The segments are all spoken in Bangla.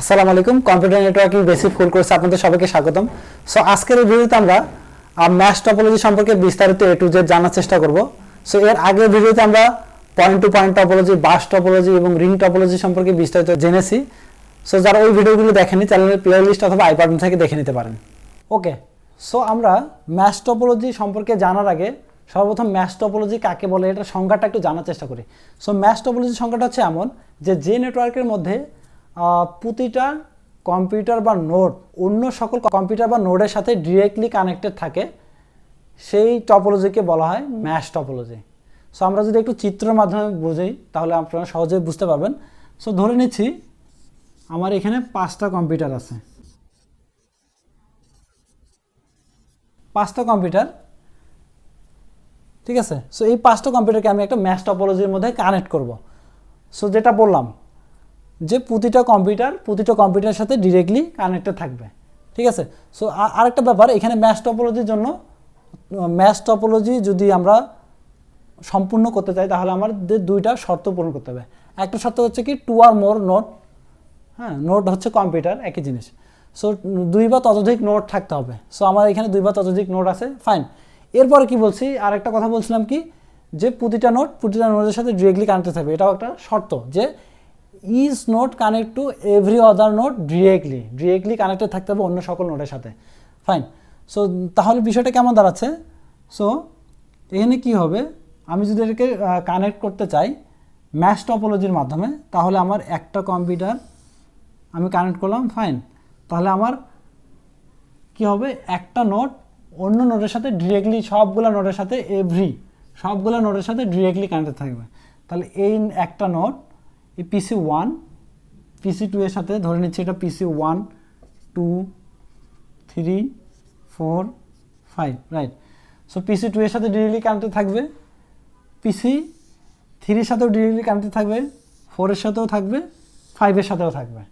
আসসালামু আলাইকুম, কম্পিউটার নেটওয়ার্কিং বেসিক ফুল কোর্সে আপনাদের সবাইকে স্বাগতম। সো আজকের এই ভিডিওতে আমরা ম্যাশ টপোলজি সম্পর্কে বিস্তারিত এ টু জেড জানার চেষ্টা করব। সো এর আগের ভিডিওতে আমরা point to point topology bus topology এবং রিং টপোলজি সম্পর্কে বিস্তারিত জেনেছি। সো যারা ওই ভিডিওগুলো দেখেনি চ্যানেলের play list I button থেকে দেখে নিতে পারেন। ওকে সো আমরা ম্যাশ টপোলজি সম্পর্কে জানার আগে সর্বপ্রথম ম্যাশ টপোলজি কাকে বলে, এটার সংজ্ঞাটা একটু জানার চেষ্টা করি। সো ম্যাশ টপোলজির সংজ্ঞাটা হচ্ছে এমন যে যে নেটওয়ার্কের মধ্যে প্রতিটা কম্পিউটার বা নোড, অন্য সকল কম্পিউটার বা নোডের সাথে ডিরেক্টলি কানেক্টেড থাকে। সেই টপোলজিকে বলা হয় ম্যাশ টপোলজি সো আমরা যদি একটু চিত্রের মাধ্যমে বুঝি, তাহলে আপনারা সহজেই বুঝতে পারবেন। সো ধরে নিচ্ছি, আমার এখানে পাঁচটা কম্পিউটার আছে। পাঁচটা কম্পিউটার। ঠিক আছে? সো এই পাঁচটা কম্পিউটারকে আমি একটা ম্যাশ টপোলজির মধ্যে কানেক্ট করব। সো যেটা বললাম যে প্রতিটা কম্পিউটার প্রতিটা কম্পিউটারের সাথে ডিরেক্টলি কানেক্টেড থাকবে। ঠিক আছে? সো আরেকটা ব্যাপার, এখানে ম্যাশ টপোলজির জন্য ম্যাশ টপোলজি যদি আমরা সম্পূর্ণ করতে চাই, তাহলে আমাদের দুইটা শর্ত পূরণ করতে হবে। একটা শর্ত হচ্ছে কি টু আর মোর নোট হ্যাঁ নোট হচ্ছে কম্পিউটার একই জিনিস। সো দুই বা ততোধিক নোট থাকতে হবে। সো আমার এখানে দুই বা ততোধিক নোট আছে ফাইন এরপরে কি বলছি আর একটা কথা বলছিলাম কি, যে প্রতিটা নোট প্রতিটা নোটের সাথে ডিরেক্টলি কানেক্টেড থাকবে। এটাও একটা শর্ত যে is node connect to every other node directly directly connected থাকতে হবে অন্য সকল নোটের সাথে। ফাইন সো তাহলে বিষয়টা কেমন দাঁড়াচ্ছে? সো এখানে কি হবে? আমি যদি এটাকে কানেক্ট করতে চাই ম্যাশ টপোলজির মাধ্যমে, তাহলে আমার একটা কম্পিউটার আমি কানেক্ট করলাম ফাইন তাহলে আমার কি হবে? একটা নোট অন্য নোটের সাথে ডিরেক্টলি সবগুলো নোটের সাথে এভরি সবগুলো নোটের সাথে ডিরেক্টলি কানেক্টেড থাকবে। তাহলে এই একটা নোট এই পিসি ওয়ান পিসি টু এর সাথে ধরে নিচ্ছি এটা PC one two three four five right so PC two এর সাথে ডিরেক্টলি কানেক্টেড থাকবে পিসি থ্রির সাথেও ডিরেক্টলি কানেক্টেড থাকবে ফোরের সাথেও থাকবে ফাইভের সাথেও থাকবে।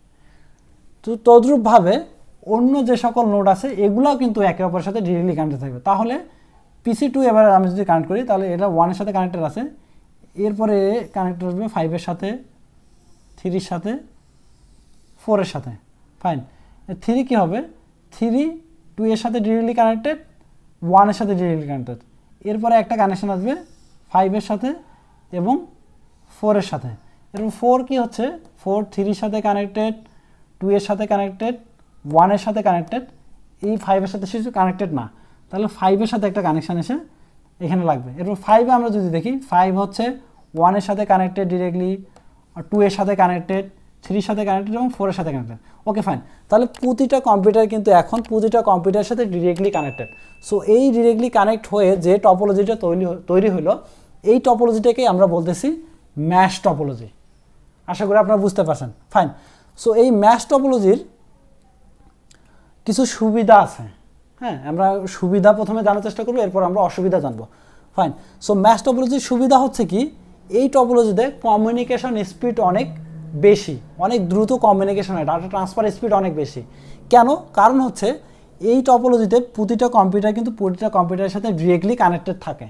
তো তদ্রূপভাবে অন্য যে সকল নোড আছে, এগুলাও কিন্তু একে অপরের সাথে ডিরেক্টলি কানেক্টেড থাকবে। তাহলে পিসি টু এবার আমি যদি কানেক্ট করি, তাহলে এটা ওয়ানের সাথে কানেক্টেড আছে, এরপরে কানেক্ট আসবে ফাইভের সাথে থ্রির সাথে, ফোরের সাথে, ফাইন। থ্রি কী হবে? থ্রি টু এর সাথে ডিরেক্টলি কানেক্টেড ওয়ানের সাথে ডিরেক্টলি কানেক্টেড এরপরে একটা কানেকশন আসবে ফাইভের সাথে এবং ফোরের সাথে। এরপর ফোর কি হচ্ছে? ফোর থ্রির সাথে কানেক্টেড টু এর সাথে কানেক্টেড ওয়ানের সাথে কানেক্টেড এই ফাইভের সাথে শুধু কানেক্টেড না। তাহলে ফাইভের সাথে একটা কানেকশান এসে এখানে লাগবে। এরপর ফাইভে আমরা যদি দেখি ফাইভ হচ্ছে ওয়ানের সাথে কানেক্টেড ডিরেক্টলি টু এর সাথে কানেক্টেড থ্রির সাথে কানেক্টেড এবং ফোরের সাথে কানেক্টেড ওকে ফাইন তাহলে প্রতিটা কম্পিউটার কিন্তু এখন প্রতিটা কম্পিউটারের সাথে ডিরেক্টলি কানেক্টেড সো এই ডিরেক্টলি কানেক্ট হয়ে যে টপোলজিটা তৈরি তৈরি হলো এই টপোলজিটাকে আমরা বলতেছি ম্যাশ টপোলজি আশা করি আপনারা বুঝতে পারছেন। ফাইন সো এই ম্যাশ টপোলজির কিছু সুবিধা আছে। হ্যাঁ আমরা সুবিধা প্রথমে জানার চেষ্টা করব, এরপর আমরা অসুবিধা জানব। ফাইন সো ম্যাশ টপোলজির সুবিধা হচ্ছে কি? এই টপোলজিতে কমিউনিকেশন স্পিড অনেক বেশি, অনেক দ্রুত কমিউনিকেশন হয় ডাটা ট্রান্সফার স্পিড অনেক বেশি। কেন? কারণ হচ্ছে এই টপোলজিতে প্রতিটা কম্পিউটার কিন্তু প্রতিটা কম্পিউটারের সাথে ডিরেক্টলি কানেক্টেড থাকে।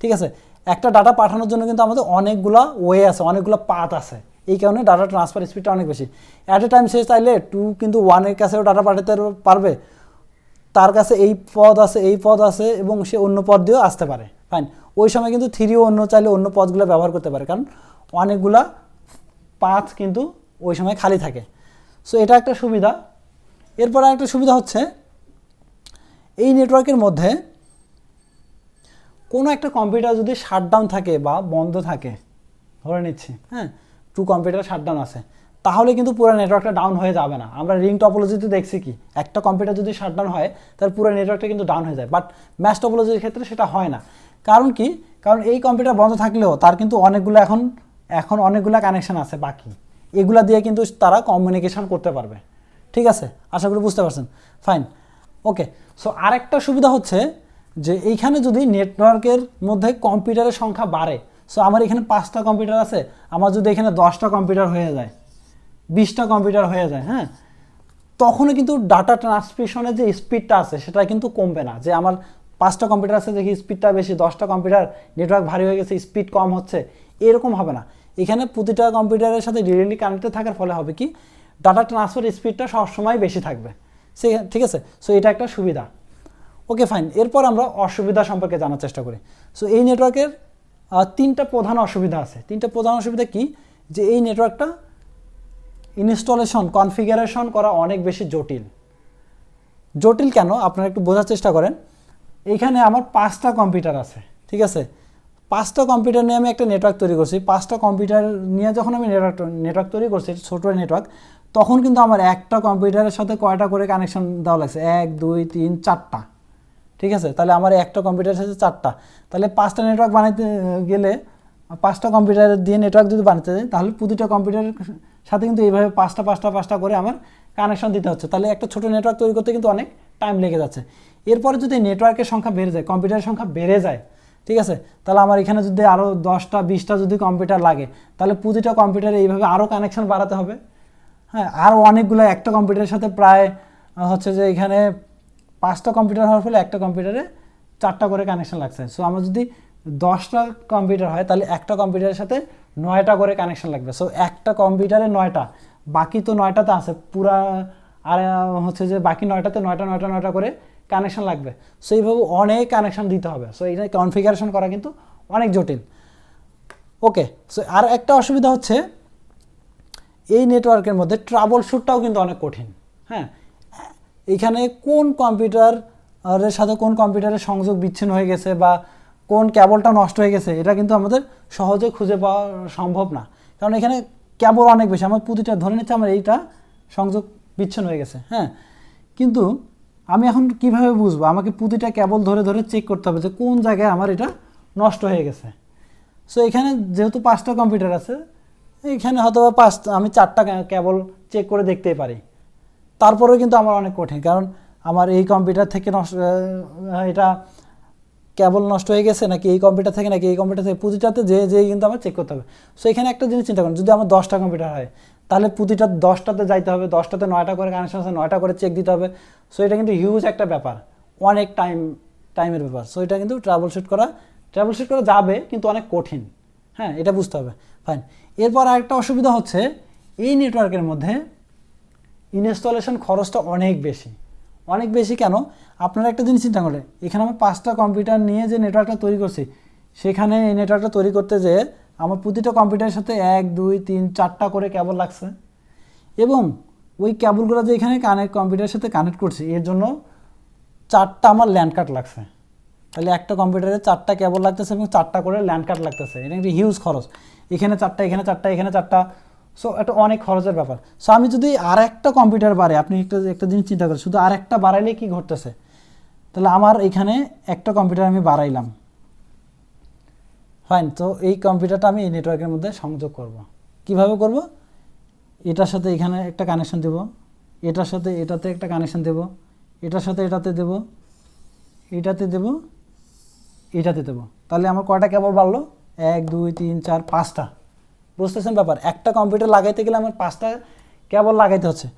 ঠিক আছে? একটা ডাটা পাঠানোর জন্য কিন্তু আমাদের অনেকগুলো ওয়ে আছে, অনেকগুলো পাথ আছে। এই কারণে ডাটা ট্রান্সফার স্পিডটা অনেক বেশি। অ্যাট এ টাইম সে চাইলে টু কিন্তু ওয়ানের কাছেও ডাটা পাঠাতে পারবে। তার কাছে এই পদ আছে, এই পদ আছে এবং সে অন্য পদ দিয়েও আসতে পারে। ফাইন ওই সময় কিন্তু থ্রিও অন্য চাইলে অন্য পদগুলো ব্যবহার করতে পারে। কারণ অনেকগুলা পাথ কিন্তু ওই সময় খালি থাকে। সো এটা একটা সুবিধা। এরপর একটা সুবিধা হচ্ছে, এই নেটওয়ার্কের মধ্যে কোনো একটা কম্পিউটার যদি শাটডাউন থাকে বা বন্ধ থাকে, ধরে নিচ্ছি হ্যাঁ টু কম্পিউটার শাটডাউন আছে, তাহলে কিন্তু পুরো নেটওয়ার্কটা ডাউন হয়ে যাবে না। আমরা রিং টপোলজিতে দেখছি কি, একটা কম্পিউটার যদি শাটডাউন হয়, তাহলে পুরো নেটওয়ার্কটা কিন্তু ডাউন হয়ে যায়। বাট ম্যাচ টপোলজির ক্ষেত্রে সেটা হয় না। কারণ কি? কারণ এই কম্পিউটার বন্ধ থাকলেও তার কিন্তু অনেকগুলো এখন এখন অনেকগুলো কানেকশন আছে বাকি। এগুলা দিয়ে কিন্তু তারা কমিউনিকেশন করতে পারবে। ঠিক আছে? আশা করি বুঝতে পারছেন। ফাইন ওকে সো আরেকটা সুবিধা হচ্ছে যে এইখানে যদি নেটওয়ার্কের মধ্যে কম্পিউটারের সংখ্যা বাড়ে সো আমার এখানে পাঁচটা কম্পিউটার আছে, আমার যদি এখানে দশটা কম্পিউটার হয়ে যায়, বিশটা কম্পিউটার হয়ে যায় হ্যাঁ? তখনও কিন্তু ডাটা ট্রান্সমিশনের যে স্পিডটা আছে, সেটা কিন্তু কমবে না। যে আমার পাঁচটা কম্পিউটার আছে, দেখি স্পিডটা বেশি, দশটা কম্পিউটার নেটওয়ার্ক ভারী হয়ে গেছে স্পিড কম হচ্ছে, এরকম হবে না। এখানে প্রতিটা কম্পিউটারের সাথে ডিরেক্টলি কানেক্টেড থাকার ফলে হবে কি ডাটা ট্রান্সফার স্পিডটা সবসময় বেশি থাকবে। সে, ঠিক আছে? সো এটা একটা সুবিধা। ওকে ফাইন এরপর আমরা অসুবিধা সম্পর্কে জানার চেষ্টা করি। সো এই নেটওয়ার্কের তিনটা প্রধান অসুবিধা আছে। তিনটা প্রধান অসুবিধা কি? যে এই নেটওয়ার্কটা ইনস্টলেশন কনফিগারেশন করা অনেক বেশি জটিল। জটিল কেন? আপনারা একটু বোঝার চেষ্টা করেন। এইখানে আমার পাঁচটা কম্পিউটার আছে, ঠিক আছে? পাঁচটা কম্পিউটার নিয়ে আমি একটা নেটওয়ার্ক তৈরি করছি। পাঁচটা কম্পিউটার নিয়ে যখন আমি নেটওয়ার্ক নেটওয়ার্ক তৈরি করছি ছোটো নেটওয়ার্ক তখন কিন্তু আমার একটা কম্পিউটারের সাথে কয়টা করে কানেকশন দেওয়া লাগছে? এক, দুই, তিন, চারটা, ঠিক আছে? তাহলে আমার একটা কম্পিউটারের সাথে চারটা। তাহলে পাঁচটা নেটওয়ার্ক বানাইতে গেলে, পাঁচটা কম্পিউটার দিয়ে নেটওয়ার্ক যদি বানাতে যাই, তাহলে প্রতিটা কম্পিউটারের সাথে কিন্তু এইভাবে পাঁচটা পাঁচটা পাঁচটা করে আমার কানেকশন দিতে হচ্ছে। তাহলে একটা ছোটো নেটওয়ার্ক তৈরি করতে কিন্তু অনেক টাইম লেগে যাচ্ছে। এরপরে যদি নেটওয়ার্কের সংখ্যা বেড়ে যায় কম্পিউটারের সংখ্যা বেড়ে যায়, ঠিক আছে? তাহলে আমার এখানে যদি আরও দশটা, বিশটা যদি কম্পিউটার লাগে, তাহলে প্রতিটা কম্পিউটারে এইভাবে আরও কানেকশন বাড়াতে হবে। হ্যাঁ আরও অনেকগুলো একটা কম্পিউটারের সাথে প্রায় হচ্ছে যে এখানে পাঁচটা কম্পিউটার হওয়ার ফলে একটা কম্পিউটারে চারটা করে কানেকশন লাগছে। সো আমার যদি দশটা কম্পিউটার হয়, তাহলে একটা কম্পিউটারের সাথে নয়টা করে কানেকশন লাগবে। সো একটা কম্পিউটারে নয়টা, বাকি তো নয়টাতে আছে, পুরা আর হচ্ছে যে বাকি নয়টাতে নয়টা নয়টা নয়টা করে কানেকশন লাগবে। সো এইভাবে অনেক কানেকশন দিতে হবে। সো এটা কনফিগারেশন করা কিন্তু অনেক জটিল। ওকে সো আর একটা অসুবিধা হচ্ছে, এই নেটওয়ার্কের মধ্যে ট্রাবল শ্যুটটাও কিন্তু অনেক কঠিন। হ্যাঁ? এইখানে কোন কম্পিউটার এর সাথে কোন কম্পিউটারের সংযোগ বিচ্ছিন্ন হয়ে গেছে বা কোন ক্যাবলটা নষ্ট হয়ে গেছে, এটা কিন্তু আমাদের সহজে খুঁজে পাওয়া সম্ভব না। কারণ এখানে ক্যাবল অনেক বেশি, আমার প্রতিটা, ধরে নিচ্ছে আমার এইটা সংযোগ বিচ্ছিন্ন হয়ে গেছে হ্যাঁ? কিন্তু আমি এখন কীভাবে বুঝব? আমাকে প্রতিটা ক্যাবল ধরে ধরে চেক করতে হবে যে কোন জায়গায় আমার এটা নষ্ট হয়ে গেছে। সো এখানে যেহেতু পাঁচটা কম্পিউটার আছে, এখানে হয়তো পাঁচ, আমি চারটা কেবল চেক করে দেখতেই পারি। তারপরেও কিন্তু আমার অনেক কঠিন, কারণ আমার এই কম্পিউটার থেকে নষ্ট এটা কেবল নষ্ট হয়ে গেছে নাকি এই কম্পিউটার থেকে নাকি এই কম্পিউটার থেকে প্রতিটাতে যে যে কিন্তু আমার চেক করতে হবে। সো এখানে একটা জিনিস চিন্তা করুন, যদি আমার দশটা কম্পিউটার হয় তাহলে প্রতিটা দশটাতে যাইতে হবে, দশটাতে নয়টা করে কানেকশন আছে, নয়টা করে চেক দিতে হবে। সো এটা কিন্তু হিউজ একটা ব্যাপার। অনেক টাইম টাইমের ব্যাপার। সো এটা কিন্তু ট্রাভেল শুট করা ট্রাভেল শুট করা যাবে, কিন্তু অনেক কঠিন। হ্যাঁ এটা বুঝতে হবে। ফাইন এরপর আরেকটা অসুবিধা হচ্ছে, এই নেটওয়ার্কের মধ্যে ইনস্টলেশন খরচটা অনেক বেশি। অনেক বেশি কেন? আপনারা একটা জিনিস চিন্তা করেন, এখানে আমার পাঁচটা কম্পিউটার নিয়ে যে নেটওয়ার্কটা তৈরি করছি, সেখানে এই নেটওয়ার্কটা তৈরি করতে যে আমার প্রতিটা কম্পিউটারের সাথে এক, দুই, তিন, চারটা করে কেবল লাগছে। এবং ওই কেবলগুলো যে এখানে কানেক্ট কম্পিউটারের সাথে কানেক্ট করছি, এর জন্য চারটা আমার ল্যান্ড কার্ড লাগছে। তাহলে একটা কম্পিউটারে চারটা কেবল লাগতেছে এবং চারটা করে ল্যান্ড কার্ড লাগতেছে। এটা একটা হিউজ খরচ। এখানে চারটা এখানে চারটা এখানে চারটা। সো এটা অনেক খরচের ব্যাপার। সো আমি যদি আর একটা কম্পিউটার বাড়ে আপনি একটা একটা জিনিস চিন্তা করেন, শুধু আর একটা বাড়াইলে কি ঘটতেছে? তাহলে আমার এখানে একটা কম্পিউটার আমি বাড়াইলাম। ফাইন তো এই কম্পিউটারটা আমি এই নেটওয়ার্কের মধ্যে সংযোগ করব। কীভাবে করব? এটার সাথে এখানে একটা কানেকশন দেব। এটার সাথে এটাতে একটা কানেকশন দেব। এটার সাথে এটাতে দেব। এটাতে দেব। এটাতে দেবো। তাহলে আমার কয়টা কেবল বাড়লো? এক, দুই, তিন, চার, পাঁচটা। বুঝতেছেন ব্যাপার? একটা কম্পিউটার লাগাইতে গেলে আমার পাঁচটা কেবল লাগাইতে হচ্ছে।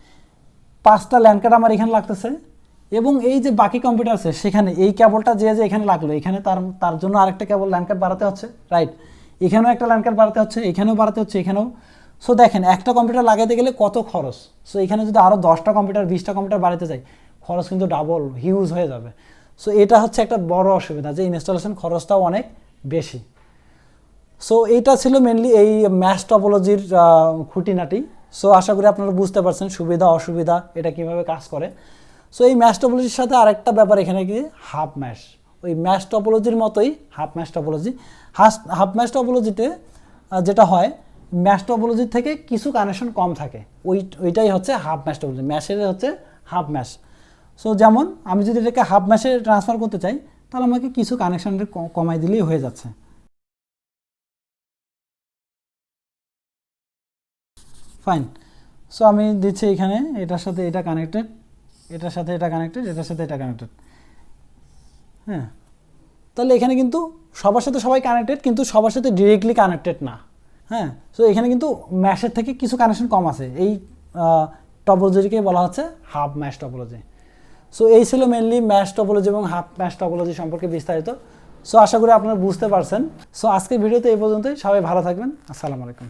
পাঁচটা ল্যান্ড কার্ড আমার এখানে লাগতেছে। এবং এই যে বাকি কম্পিউটার আছে, সেখানে এই কেবলটা যে যে এখানে লাগল, এখানে তার তার জন্য আরেকটা কেবল ল্যান্ড কার্ড বাড়াতে হচ্ছে রাইট এখানেও একটা ল্যান্ড কার্ড বাড়াতে হচ্ছে, এখানেও বাড়াতে হচ্ছে, এখানেও। সো দেখেন, একটা কম্পিউটার লাগাইতে গেলে কত খরচ? সো এখানে যদি আরও দশটা কম্পিউটার, বিশটা কম্পিউটার বাড়াতে যাই, খরচ কিন্তু ডাবল হিউজ হয়ে যাবে। সো এটা হচ্ছে একটা বড় অসুবিধা যে ইনস্টলেশন খরচটাও অনেক বেশি। সো এইটা ছিল মেনলি এই ম্যাশ টপোলজির খুঁটিনাটি। সো আশা করি আপনারা বুঝতে পারছেন সুবিধা, অসুবিধা, এটা কীভাবে কাজ করে। সো এই ম্যাশ টপোলজির সাথে আরেকটা ব্যাপার এখানে কি? হাফ ম্যাশ ওই ম্যাশ টপোলজির মতোই half mesh topology half mesh টপোলজিতে যেটা হয় ম্যাশ থেকে কিছু কানেকশন কম থাকে। ওই, ওইটাই হচ্ছে হাফ ম্যাশ টপোলজি ম্যাশের হচ্ছে হাফ ম্যাশ সো যেমন আমি যদি এটাকে হাফ ম্যাশে ট্রান্সফার করতে চাই, তাহলে আমাকে কিছু কানেকশন কমাই দিলেই হয়ে যাচ্ছে। ফাইন সো আমি দিচ্ছি এখানে, এটার সাথে এটা কানেক্টেড এটার সাথে এটা কানেক্টেড এটার সাথে এটা কানেক্টেড হ্যাঁ। তাহলে এখানে কিন্তু সবার সাথে সবাই কানেক্টেড কিন্তু সবার সাথে ডিরেক্টলি কানেক্টেড না। হ্যাঁ। সো এখানে কিন্তু ম্যাশের থেকে কিছু কানেকশন কম আছে। এই টপোলজিকে বলা হচ্ছে হাফ ম্যাশ টপোলজি সো এই ছিল মেনলি ম্যাশ টপোলজি এবং হাফ ম্যাশ টপোলজি সম্পর্কে বিস্তারিত। সো আশা করি আপনারা বুঝতে পারছেন। সো আজকের ভিডিওতে এই পর্যন্তই। সবাই ভালো থাকবেন। আসসালামু আলাইকুম।